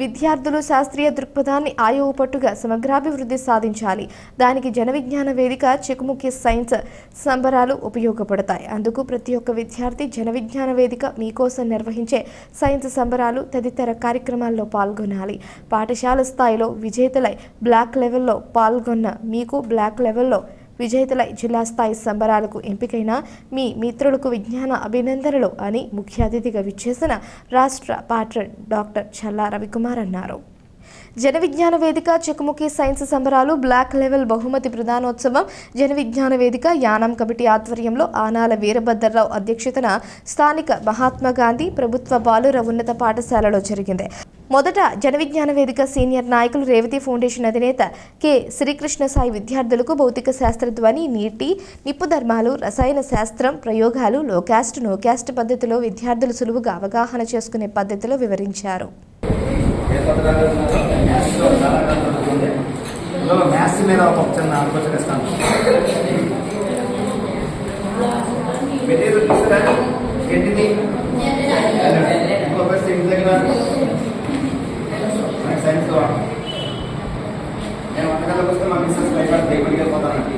విద్యార్థులు శాస్త్రీయ దృక్పథాన్ని ఆయువు పట్టుగా సమగ్రాభివృద్ధి సాధించాలి. దానికి జన విజ్ఞాన వేదిక చెకుముఖి సైన్స్ సంబరాలు ఉపయోగపడతాయి. అందుకు ప్రతి ఒక్క విద్యార్థి జన విజ్ఞాన వేదిక మీకోసం నిర్వహించే సైన్స్ సంబరాలు తదితర కార్యక్రమాల్లో పాల్గొనాలి. పాఠశాల స్థాయిలో విజేతలై బ్లాక్ లెవెల్లో పాల్గొన్న మీకు బ్లాక్ లెవెల్లో విజేతలై జిల్లా స్థాయి సంబరాలకు ఎంపికైన మీ మిత్రులకు విజ్ఞాన అభినందనలు అని ముఖ్య అతిథిగా విచ్చేసిన రాష్ట్ర పాట్రన్ డాక్టర్ చల్లా రవికుమార్ అన్నారు. జన విజ్ఞాన వేదిక చెకుముఖి సైన్స్ సంబరాలు బ్లాక్ లెవెల్ బహుమతి ప్రధానోత్సవం జన విజ్ఞాన వేదిక యానం కమిటీ ఆధ్వర్యంలో ఆనాల వీరభద్రరావు అధ్యక్షతన స్థానిక మహాత్మా గాంధీ ప్రభుత్వ బాలుర ఉన్నత పాఠశాలలో జరిగింది. మొదట జన విజ్ఞాన వేదిక సీనియర్ నాయకులు రేవతి ఫౌండేషన్ అధినేత కె. శ్రీకృష్ణ సాయి విద్యార్థులకు భౌతిక శాస్త్రధ్వని నీటి నిప్పు ధర్మాలు రసాయన శాస్త్రం ప్రయోగాలు లోకాస్ట్ నోకాస్ట్ పద్ధతిలో విద్యార్థులు సులువుగా అవగాహన చేసుకునే పద్ధతిలో వివరించారు. ఏ మ్యాథ్స్లో చాలా కనపడుతుంది ఇందులో మ్యాథ్స్ మీద ఒక చిన్న ఆలోచన ఇస్తాను మెటీరియల్ తీసుకురా ఏంటిది? ఇంకో బస్ ఇంటి దగ్గర నాకు సైన్స్లో నేను వంటకాలకు వస్తే మా మిస్సెస్ భయపడి భయపడికి వెళ్ళిపోతానండి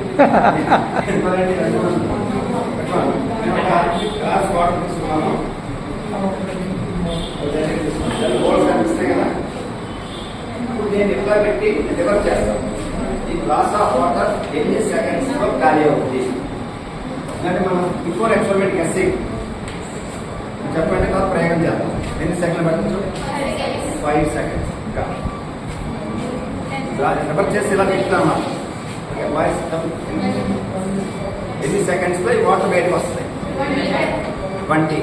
గ్లాస్ వాటర్ తీసుకున్నాను. నేను ఇట్లా పెట్టి రివర్స్ చేస్తాను ఈ గ్లాస్ ఆఫ్ వాటర్ ఎన్ని సెకండ్స్లో ఖాళీ అవుతుంది అంటే మనం బిఫోర్ ఎక్స్పెరిమెంట్ గెస్సింగ్ చెప్పండి కదా ప్రయోగం చేద్దాం ఎన్ని సెకండ్లు పెట్టచ్చు ఫైవ్ సెకండ్స్ ఇంకా రివర్స్ చేసి ఇలా పెట్టుకున్నామా వాయిస్ ఎన్ని సెకండ్స్లో ఈ వాటర్ బయటకు వస్తాయి ట్వంటీ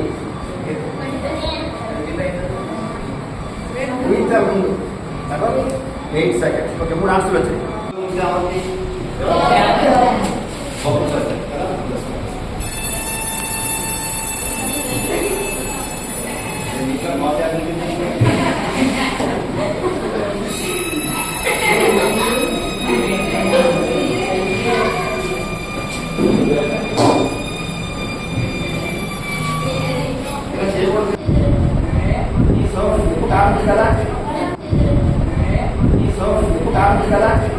ఊహించాలి ముందు తర్వాత ఎయిట్ సెకండ్స్ ఓకే మూడు ఆన్సర్లు వచ్చాయి బబుల్స్ వచ్చాయి deputado de